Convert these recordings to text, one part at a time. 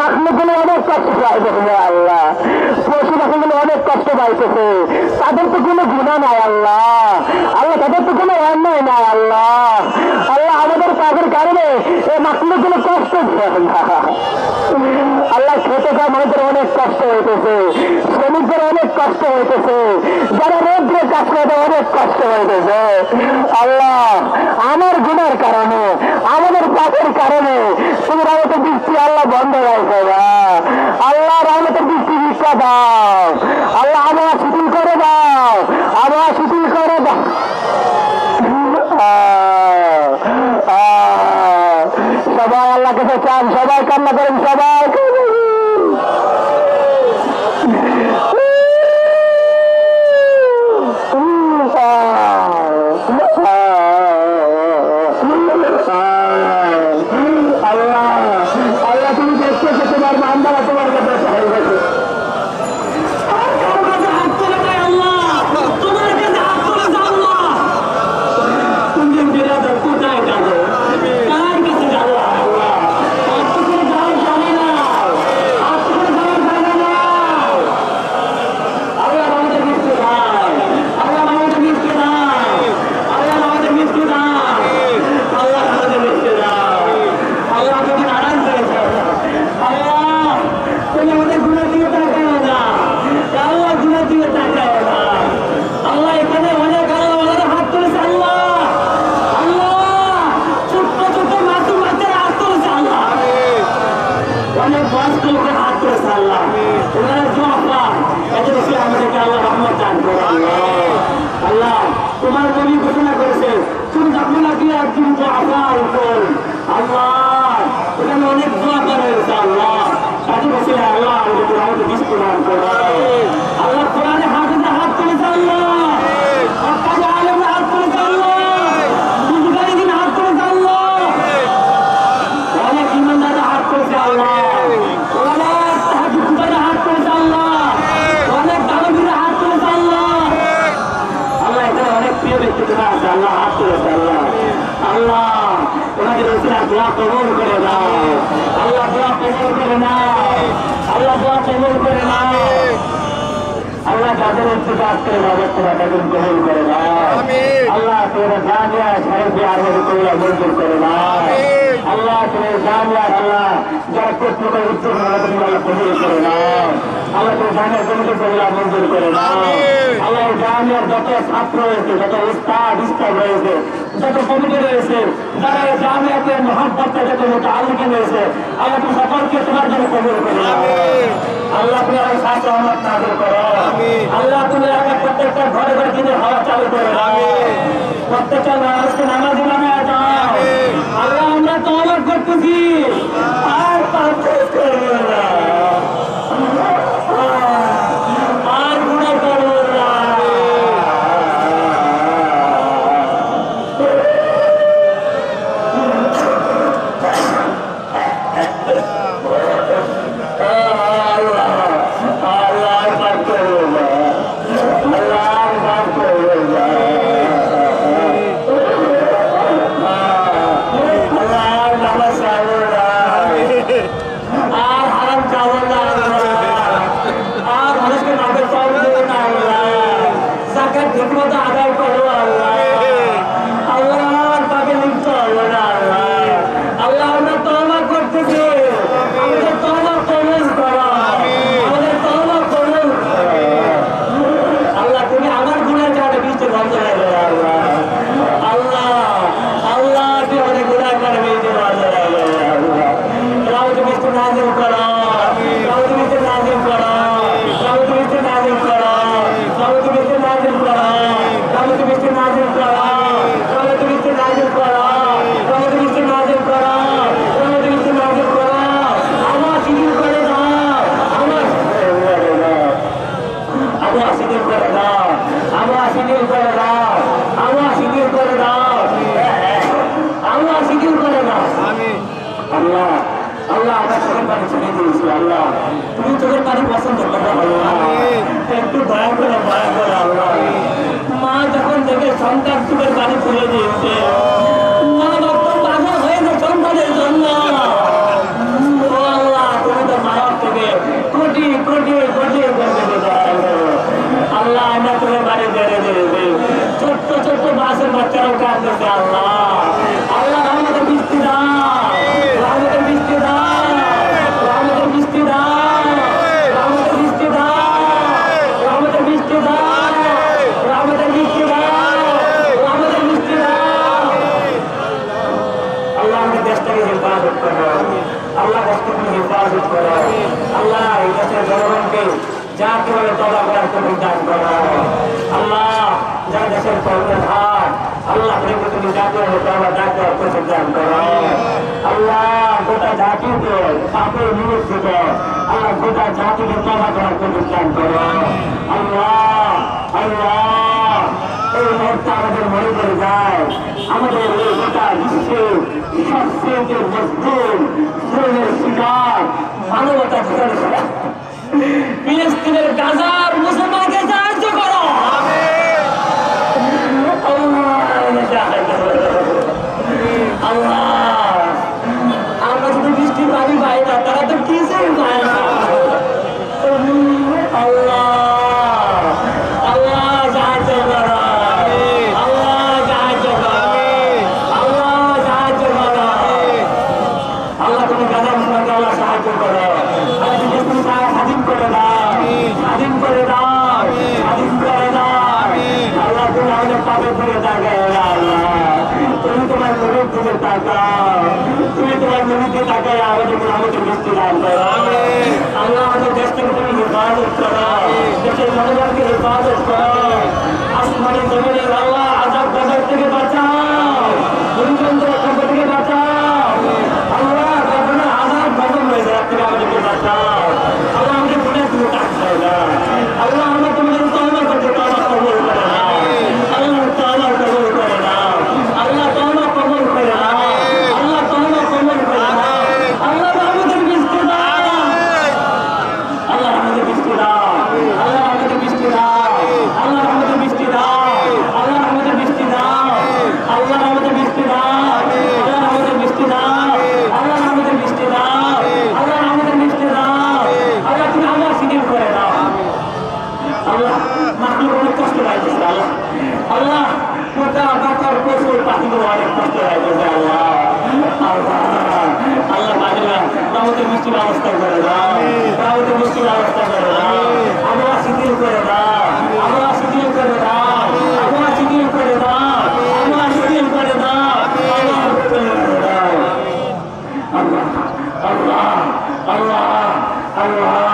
মাখলুকগুলো অনেক কষ্ট পাইতেছে আল্লাহ। পশু পাখিগুলো অনেক কষ্ট পাইতেছে। তাদের তো কোনো গুণা নাই, আল্লাহ। আল্লাহ, তাদের তো কোনো অন্যায় নাই, আল্লাহ। কাজের কারণে এই মাখলুকগুলো কষ্ট আল্লাহ খেতে খাওয়া মানুষের অনেক কষ্ট হইতেছে, শ্রমিকদের অনেক কষ্ট হইতেছে, যারা রোদ্রে কাজ করে অনেক কষ্ট হইতেছে। আল্লাহ, আমার গুণের কারণে, আমাদের পাপের কারণে তুমি রহমতের বৃষ্টি আল্লাহ বন্ধ রাখবে আল্লাহ রহমতের বৃষ্টি ভিক্ষা দাও। আল্লাহ আবহাওয়া শিথিল করে দাও। আবহাওয়া শিথিল করে দাও আহ, আহ, সবাই আল্লাহ কাছে চান সবাই কান্না করেন সবাই আল্লাহ আল্লাহ তুমি দেখতেছো তোমার বান্দারা তোমার কাছে চাই গেছে তুমি আমাদের গুণা দিয়ে তাকাও না আল্লাহ গুণা দিয়ে তাকাও না আল্লাহ এখানে অনেক আল্লাহ ওনারা হাত তুলেছে আল্লাহ আল্লাহ ছোট্ট ছোট্ট মাতৃ বাচ্চারা হাত তুলেছে আল্লাহ অনেক বয়স্ক লোকের হাত তুলেছে আল্লাহ। ওনারা জোয়া পান। এত বেশি আমাদেরকে আল্লাহ রহমত দান করে আল্লাহ, তোমার নবী ঘোষণা করেছে, তুমি যখন নাকি একদিন দোয়া আল্লাহ এখানে অনেক দোয়া করা হয়েছে আল্লাহ এত বেশি আল্লাহ আমাদের রহমত বৃষ্টি দান করে আল্লাহ কোরআনে হাফিজে হাত তুলেছে আল্লাহ হকাজে আলেমে হাত তুলেছে আল্লাহ বুজগারি দিন হাত তুলেছে আল্লাহ অনেক ইমানদারে হাত করেছে আল্লাহ অনেক তাহাজুদ্দারে হাত করেছে আল্লাহ অনেক দানবীরে হাত করেছে আল্লাহ আল্লাহ এখানে অনেক প্রিয় ব্যক্তি তোমার আছে আল্লাহ হাত করেছে আল্লাহ আল্লাহ ওনাদের রসিলা দোয়া কবল করে দাও আল্লাহ দোয়া কবল করে নাও আল্লাহ দোয়া কবল করে নাও আল্লাহ যাদের উচ্চতা আসতে বাবার তোরা তাদের কবল করে দাও আল্লাহ তোরা জানিয়া সাহেব আরও কইলা মঞ্জুর করে দাও আল্লাহ তুমি জানিয়া আল্লাহ যারা প্রশ্ন করে উচ্চ তুমি আল্লাহ কবুল করে নাও আল্লাহ জানিয়া কমিটি কবিলা মঞ্জুর করে আল্লাহ জানিয়ার যত ছাত্র রয়েছে যত উস্তাদ উস্তাদ রয়েছে যত কমিটি রয়েছে যারা জামিয়াতে মহাব্বতটা যত মোটালিকে রয়েছে আল্লাহ তুমি সকলকে তোমার জন্য কবুল করে আল্লাহ তুমি আমার সাথে রহমত নাজর করো। আল্লাহ তুমি এলাকার প্রত্যেকটা ঘরে ঘরে দিনের হাওয়া চালু করে। প্রত্যেকটা মানুষকে নামাজি চোখের পানি তুলে দিয়েছে। তারা কবুল দান করো আল্লাহ যা দেশের কর্মধার আল্লাহ থেকে তুমি জাতীয় তারা জাতীয় কবুল দান করো আল্লাহ গোটা জাতিকে পাপে নিরুদ্ধ আল্লাহ গোটা জাতিকে তবা করার কবুল দান করো আল্লাহ আল্লাহ এই মুহূর্তে আমাদের মনে করে যায় আমাদের এই গোটা বিশ্বে সবচেয়ে মজবুত শিকার মানবতা ফিলিস্তিনের গাজা দিকে ফিরে তাকাও তুমি তোমার নবীর দিকে তাকাও। তুমি তোমার নবীর দিকে তাকায় আমাদের আমাদের মুক্তি দান করো আমরা আমার প্রচুর পাখি অনেক কষ্ট লাগতেছে আল্লাহ আল্লাহ আল্লাহ পাখিরা আমাদের মুসলিম অবস্থা করে দাও। আমাদের মুসলিম অবস্থা করে দাও। আমরা শিথিল করে দাও। আমরা শিথিল করে দাও। আমরা শিথিল করে দাও। আমরা শিথিল করে দাও। আল্লাহ আল্লাহ আল্লাহ আল্লাহ।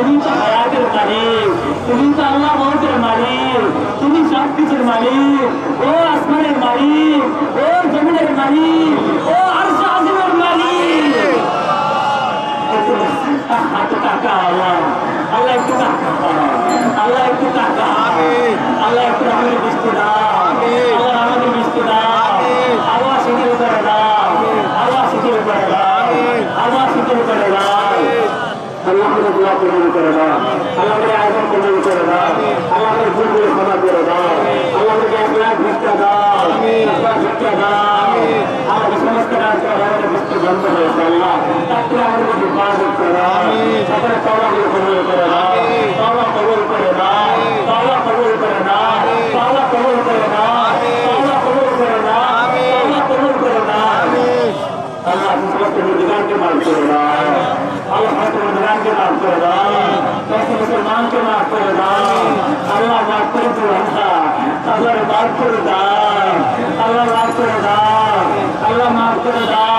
তুমি তো হায়াতের মালিক তুমি তো আল্লাহ মহতের মালিক তুমি সব কিছুর মালিক ও আসমানের মালিক ও জমিনের মালিক ও আরশ আজিমের মালিক। হাত টাকা আল্লাহ। আল্লাহ একটু টাকা আল্লাহ একটু টাকা আল্লাহ একটু আমাদের বৃষ্টি দাও। Allah maaf kare Allah maaf kare